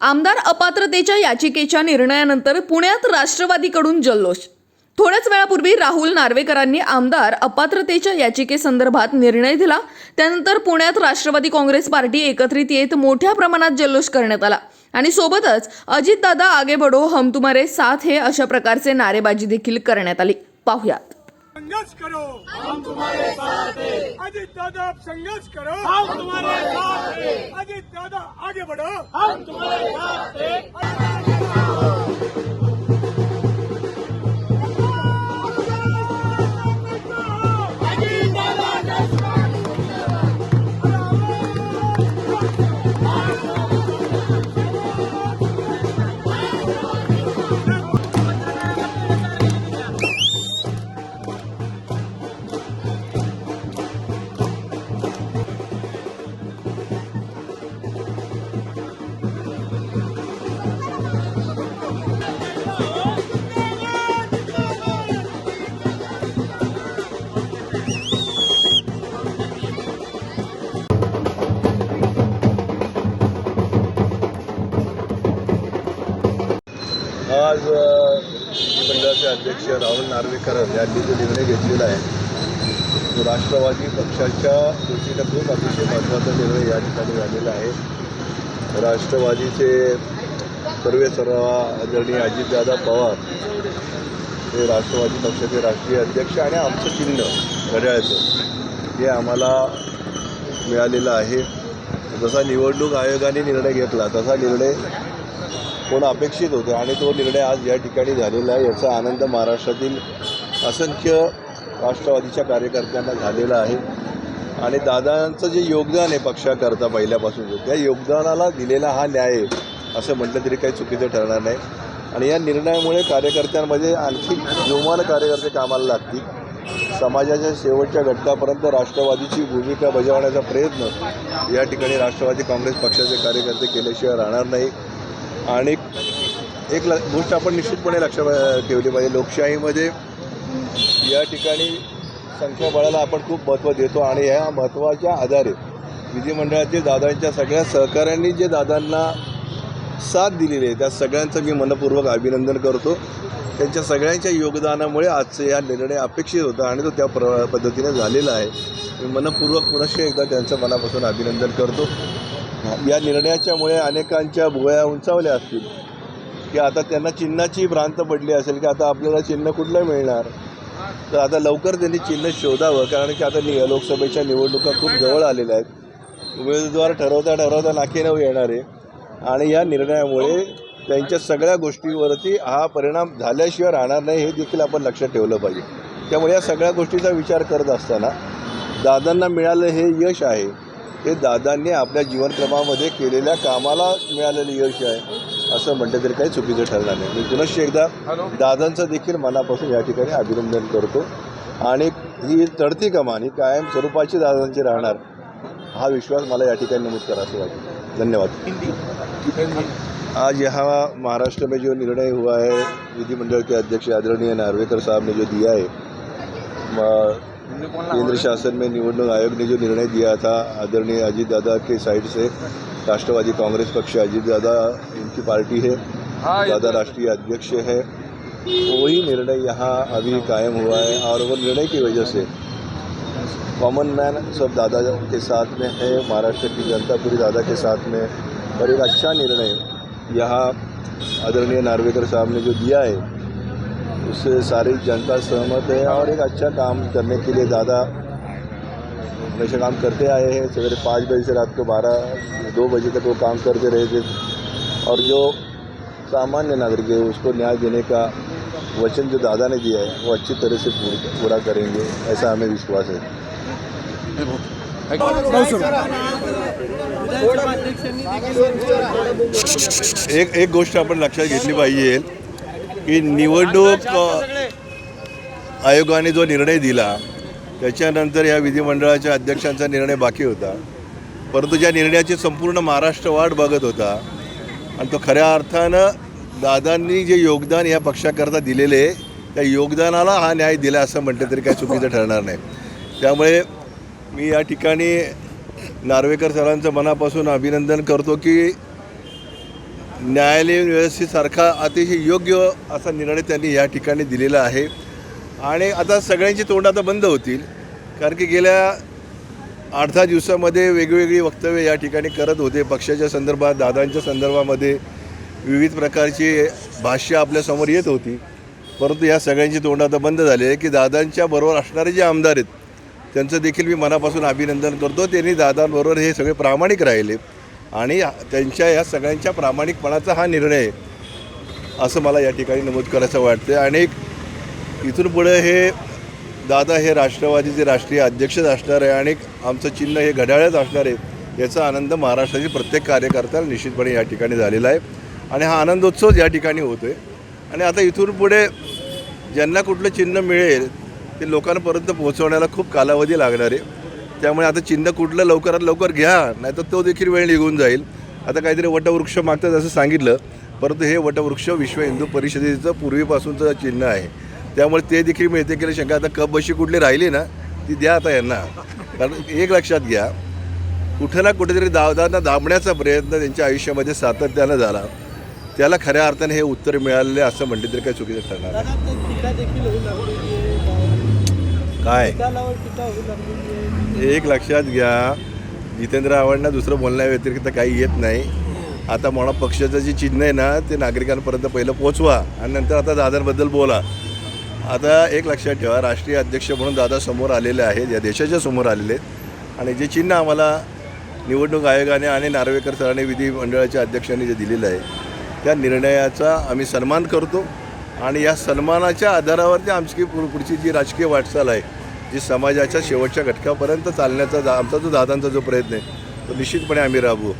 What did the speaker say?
आमदार अपात्रतेच्या याचिकेच्या निर्णयानंतर पुण्यात राष्ट्रवादीकडून जल्लोष. थोड्याच वेळापूर्वी राहुल नार्वेकरांनी आमदार अपात्रतेच्या याचिकेसंदर्भात निर्णय दिला. त्यानंतर पुण्यात राष्ट्रवादी काँग्रेस पार्टी एकत्रित येत मोठ्या प्रमाणात जल्लोष करण्यात आला. आणि सोबतच अजितदादा आगे बढो हम तुम्हारे साथ हे अशा प्रकारचे नारेबाजी देखील करण्यात आली. पाहुयात. संघर्ष करो। हम तुम्हारे साथ हैं। अजित दादा आप संघर्ष करो। हम तुम्हारे साथ हैं। अजित दादा आगे बढ़ो। हम तुम्हारे साथ हैं। आज मंडळाचे अध्यक्ष राहुल नार्वेकर यांनी जो निर्णय घेतलेला आहे तो राष्ट्रवादी पक्षाच्या दृष्टीनं खूप अतिशय महत्त्वाचा निर्णय या ठिकाणी झालेला आहे. राष्ट्रवादीचे सर्वे सर्व आदरणीय अजितदादा पवार हे राष्ट्रवादी पक्षाचे राष्ट्रीय अध्यक्ष आणि आमचं चिन्ह घड्याळचं हे आम्हाला मिळालेलं आहे. जसा निवडणूक आयोगाने निर्णय घेतला तसा निर्णय कोण अपेक्षित होते आणि तो निर्णय आज या ठिकाणी झालेला आहे. याचा आनंद महाराष्ट्रातील असंख्य राष्ट्रवादीच्या कार्यकर्त्यांना झालेला आहे. आणि दादांचं जे योगदान आहे पक्षाकरता पहिल्यापासून त्या योगदानाला दिलेला हा न्याय असं म्हटलं तरी काही चुकीचं ठरणार नाही. आणि या निर्णयामुळे कार्यकर्त्यांमध्ये आणखी जोमान कार्यकर्ते कामाला लागतील. समाजाच्या शेवटच्या घटकापर्यंत राष्ट्रवादीची भूमिका बजावण्याचा प्रयत्न या ठिकाणी राष्ट्रवादी काँग्रेस पक्षाचे कार्यकर्ते केल्याशिवाय राहणार नाही. आणि एक ल गोष्ट आपण निश्चितपणे लक्षात ठेवली पाहिजे. लोकशाहीमध्ये या ठिकाणी संख्याबळाला आपण खूप महत्त्व देतो आणि या महत्त्वाच्या आधारे विधिमंडळातील दादांच्या सगळ्या सहकाऱ्यांनी जे दादांना साथ दिलेली आहे त्या सगळ्यांचं मी मनपूर्वक अभिनंदन करतो. त्यांच्या सगळ्यांच्या योगदानामुळे आजचं या निर्णय अपेक्षित होता आणि तो त्या प्र पद्धतीने झालेला आहे. मी मनपूर्वक पुनश्च एकदा त्यांचं मनापासून अभिनंदन करतो. या निर्णयाच्यामुळे अनेकांच्या भुवया उंचावल्या असतील. की आता त्यांना चिन्हाची भ्रांत पडली असेल की आता आपल्याला चिन्ह कुठलं मिळणार? तर आता लवकर त्यांनी चिन्ह शोधावं कारण की आता नि लोकसभेच्या निवडणुका खूप जवळ आलेल्या आहेत. उमेदवार ठरवता ठरवता नाकी येणार. आहे आणि या निर्णयामुळे त्यांच्या सगळ्या गोष्टीवरती हा परिणाम झाल्याशिवाय राहणार नाही हे देखील आपण लक्षात ठेवलं पाहिजे. त्यामुळे या सगळ्या गोष्टीचा विचार करत असताना दादांना मिळालं हे यश आहे. हे दादांनी आपल्या जीवनक्रमामध्ये केलेल्या कामाला मिळालेलं यश आहे असं म्हटलं तरी काही चुकीचं ठरणार नाही. मी पुनश्च एकदा दादांचं देखील मनापासून या ठिकाणी अभिनंदन करतो. आणि ही चढती कमान ही कायम स्वरूपाची दादांची राहणार हा विश्वास मला या ठिकाणी नमूद करायचं वाटतं. धन्यवाद. आज यहाँ महाराष्ट्र में जो निर्णय हुआ है विधिमंडल के अध्यक्ष आदरणीय नार्वेकर साहब ने जो दिया है म- केंद्र शासन में निवडणूक आयोग ने जो निर्णय दिया था आदरणीय अजीत दादा के साइड से राष्ट्रवादी कांग्रेस पक्ष अजीत दादा इनकी पार्टी है दादा राष्ट्रीय अध्यक्ष है वही निर्णय यहाँ अभी कायम हुआ है और वो निर्णय की वजह से कॉमन मैन सब दादा के साथ में है महाराष्ट्र की जनता पूरी दादा के साथ में और एक अच्छा निर्णय यहाँ आदरणीय नार्वेकर साहब ने जो दिया है उससे सारी जनता सहमत है और एक अच्छा काम करने के लिए दादा हमेशा काम करते आए हैं। सवेरे पाँच बजे से रात को बारह, दो बजे तक वो काम करते रहे थे। और जो सामान्य नागरिक है, उसको न्याय देने का वचन जो दादा ने दिया है, वो अच्छी तरह से पूरा करेंगे, ऐसा हमें विश्वास है। एक एक गोष्ट आपण लक्षात घेतली पाहिजे. की निवडणूक आयोगाने जो निर्णय दिला त्याच्यानंतर या विधिमंडळाच्या अध्यक्षांचा निर्णय बाकी होता. परंतु ज्या निर्णयाची संपूर्ण महाराष्ट्र वाट बघत होता आणि तो खऱ्या अर्थानं दादांनी जे योगदान या पक्षाकरता दिलेले त्या योगदानाला हा न्याय दिला असं म्हटलं तरी काही चुकीचं ठरणार नाही. त्यामुळे मी या ठिकाणी नार्वेकर सरांचं मनापासून अभिनंदन करतो की न्यायालयीन व्यवस्थेसारखा अतिशय योग्य असा निर्णय त्यांनी या ठिकाणी दिलेला आहे. आणि आता सगळ्यांची तोंड आता बंद होतील कारण की गेल्या आठ दहा दिवसामध्ये वेगवेगळी वक्तव्य या ठिकाणी करत होते. पक्षाच्या संदर्भात दादांच्या संदर्भामध्ये विविध प्रकारची भाष्य आपल्यासमोर येत होती. परंतु या सगळ्यांची तोंड आता बंद झाली आहे की दादांच्या बरोबर असणारे जे आमदार आहेत त्यांचं देखील मी मनापासून अभिनंदन करतो. त्यांनी दादांबरोबर हे सगळे प्रामाणिक राहिले. आणि त्यांच्या या सगळ्यांच्या प्रामाणिकपणाचा हा निर्णय आहे असं मला या ठिकाणी नमूद करायचं वाटतं आणि इथून पुढे हे दादा हे राष्ट्रवादीचे राष्ट्रीय अध्यक्षच असणार आहे आणि आमचं चिन्ह हे घड्याळच असणार आहे याचा आनंद महाराष्ट्राची प्रत्येक कार्यकर्त्याला निश्चितपणे या ठिकाणी झालेला आहे. आणि हा आनंदोत्सव या ठिकाणी होतो आहे आणि आता इथून पुढे ज्यांना कुठलं चिन्ह मिळेल ते लोकांपर्यंत पोहोचवण्याला खूप कालावधी लागणार आहे. त्यामुळे आता चिन्ह कुठलं लवकरात लवकर घ्या नाही तर तो देखील वेळ निघून जाईल. आता काहीतरी वटवृक्ष मागतात असं सांगितलं परंतु हे वटवृक्ष विश्व हिंदू परिषदेचं पूर्वीपासूनचं चिन्ह आहे. त्यामुळे ते देखील मिळते केलं शंका आता कप बशी कुठली राहिली ना ती द्या आता यांना. कारण एक लक्षात घ्या कुठं ना कुठेतरी दावदांना दाबण्याचा प्रयत्न त्यांच्या आयुष्यामध्ये सातत्यानं झाला. त्याला खऱ्या अर्थाने हे उत्तर मिळालेले असं म्हटलं तरी काही चुकीचं ठरणार नाही. दादा ते टीका देखील होऊ लागलेली आहे काय? एक लक्षात घ्या. जितेंद्र आव्हाडांना दुसरं बोलण्या व्यतिरिक्त काही येत नाही. आता म्हणा पक्षाचं जे चिन्ह आहे ना ते नागरिकांपर्यंत पहिलं पोचवा आणि नंतर आता दादांबद्दल बोला. आता एक लक्षात ठेवा राष्ट्रीय अध्यक्ष म्हणून दादा समोर आलेले आहेत या देशाच्या समोर आलेले आहेत. आणि जे चिन्ह आम्हाला निवडणूक आयोगाने आणि नार्वेकर सरांनी विधिमंडळाच्या अध्यक्षांनी जे दिलेलं आहे त्या निर्णयाचा आम्ही सन्मान करतो. आणि या सन्मानाच्या आधारावरती आमची पुढची जी राजकीय वाटचाल आहे जी समाजाच्या शेवटच्या घटकापर्यंत चालण्याचा दा- आमचा जो दादांचा जो प्रयत्न आहे तो निश्चितपणे आम्ही राबवू.